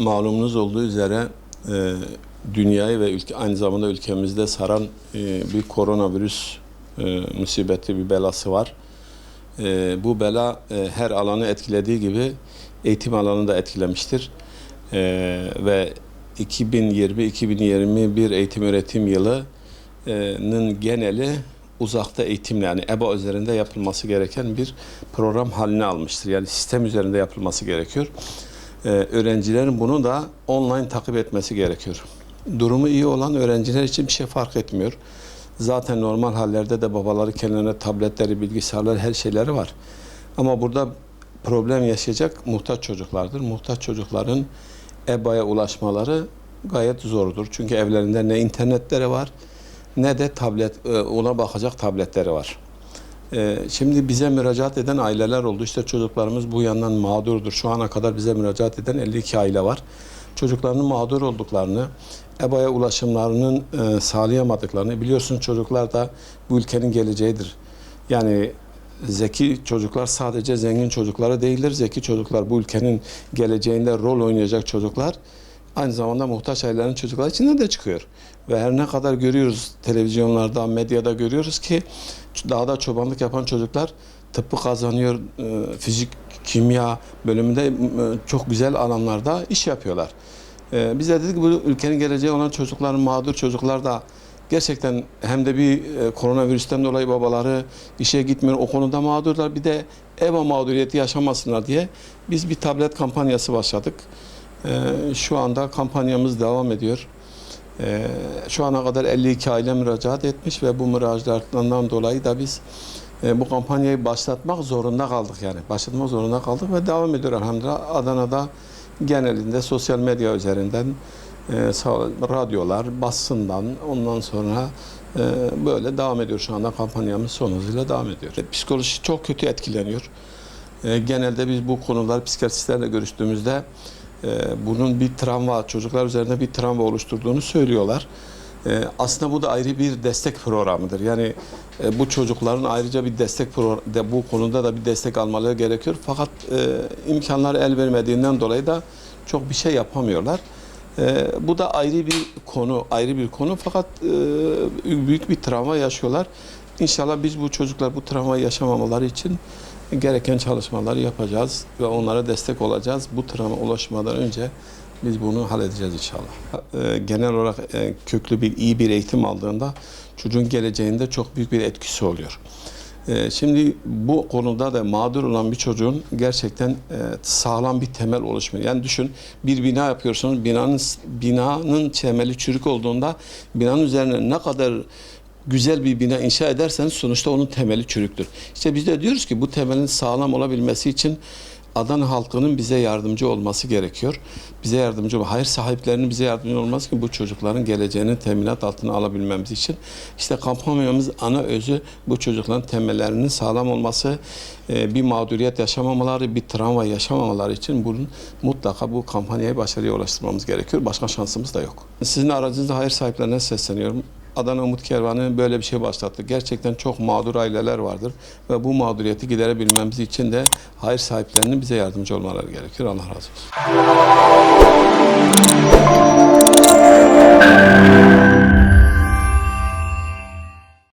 malumunuz olduğu üzere e, dünyayı ve ülke aynı zamanda ülkemizde saran e, bir koronavirüs e, musibeti bir belası var. E, bu bela e, her alanı etkilediği gibi eğitim alanını da etkilemiştir. E, ve 2020-2021 eğitim öğretim yılının geneli uzakta eğitimle yani EBA üzerinde yapılması gereken bir program haline almıştır. Yani sistem üzerinde yapılması gerekiyor. Ee, öğrencilerin bunu da online takip etmesi gerekiyor. Durumu iyi olan öğrenciler için bir şey fark etmiyor. Zaten normal hallerde de babaları kendilerine tabletleri, bilgisayarlar, her şeyleri var. Ama burada problem yaşayacak muhtaç çocuklardır. Muhtaç çocukların EBA'ya ulaşmaları gayet zordur. Çünkü evlerinde ne internetleri var ne de tablet e, ona bakacak tabletleri var. E, Şimdi bize müracaat eden aileler oldu. İşte çocuklarımız bu yandan mağdurdur. Şu ana kadar bize müracaat eden 52 aile var. Çocuklarının mağdur olduklarını, EBA'ya ulaşımlarının e, sağlayamadıklarını biliyorsunuz çocuklar da bu ülkenin geleceğidir. Yani zeki çocuklar sadece zengin çocukları değildir. Zeki çocuklar bu ülkenin geleceğinde rol oynayacak çocuklar. Aynı zamanda muhtaç ailelerin çocukları içinden de çıkıyor. Ve her ne kadar görüyoruz televizyonlarda, medyada görüyoruz ki dağda çobanlık yapan çocuklar tıbbı kazanıyor, e, fizik, kimya bölümünde e, çok güzel alanlarda iş yapıyorlar. E, Biz de dedik bu ülkenin geleceği olan çocukların mağdur çocuklar da gerçekten hem de bir koronavirüsten dolayı babaları işe gitmiyor o konuda mağdurlar bir de EBA mağduriyeti yaşamasınlar diye biz bir tablet kampanyası başladık. E, Şu anda kampanyamız devam ediyor. E, Şu ana kadar 52 aile müracaat etmiş ve bu müracaatlardan dolayı da biz e, bu kampanyayı başlatmak zorunda kaldık yani. Başlatmak zorunda kaldık ve devam ediyor elhamdülillah. Adana'da genelinde sosyal medya üzerinden e, radyolar, basından ondan sonra e, böyle devam ediyor şu anda kampanyamız son hızıyla devam ediyor. Psikoloji çok kötü etkileniyor. Genelde biz bu konular psikiyatristlerle görüştüğümüzde e, bunun bir travma, çocuklar üzerinde bir travma oluşturduğunu söylüyorlar. E, aslında bu da ayrı bir destek programıdır. Yani e, bu çocukların ayrıca bir destek de bu konuda da bir destek almaları gerekiyor. Fakat e, imkanlar el vermediğinden dolayı da çok bir şey yapamıyorlar. E, bu da ayrı bir konu, ayrı bir konu. Fakat e, büyük bir travma yaşıyorlar. İnşallah biz bu çocuklar bu travmayı yaşamamaları için gereken çalışmaları yapacağız ve onlara destek olacağız. Bu travma ulaşmadan önce biz bunu halledeceğiz inşallah. E, genel olarak e, köklü bir iyi bir eğitim aldığında çocuğun geleceğinde çok büyük bir etkisi oluyor. E, Şimdi bu konuda da mağdur olan bir çocuğun gerçekten sağlam bir temel oluşmuyor. Yani düşün bir bina yapıyorsunuz, binanın binanın temeli çürük olduğunda binanın üzerine ne kadar güzel bir bina inşa ederseniz sonuçta onun temeli çürüktür. İşte biz de diyoruz ki bu temelin sağlam olabilmesi için Adana halkının bize yardımcı olması gerekiyor. Bize yardımcı, hayır sahiplerinin bize yardımcı olması ki bu çocukların geleceğini teminat altına alabilmemiz için. İşte kampanyamız ana özü bu çocukların temellerinin sağlam olması, e, bir mağduriyet yaşamamaları, bir travma yaşamamaları için bunun mutlaka bu kampanyayı başarıya ulaştırmamız gerekiyor. Başka şansımız da yok. Sizin aracınızda hayır sahiplerine sesleniyorum. Adana Umut Kervanı böyle bir şey başlattı. Gerçekten çok mağdur aileler vardır ve bu mağduriyeti giderebilmemiz için de hayır sahiplerinin bize yardımcı olmaları gerekiyor. Allah razı olsun.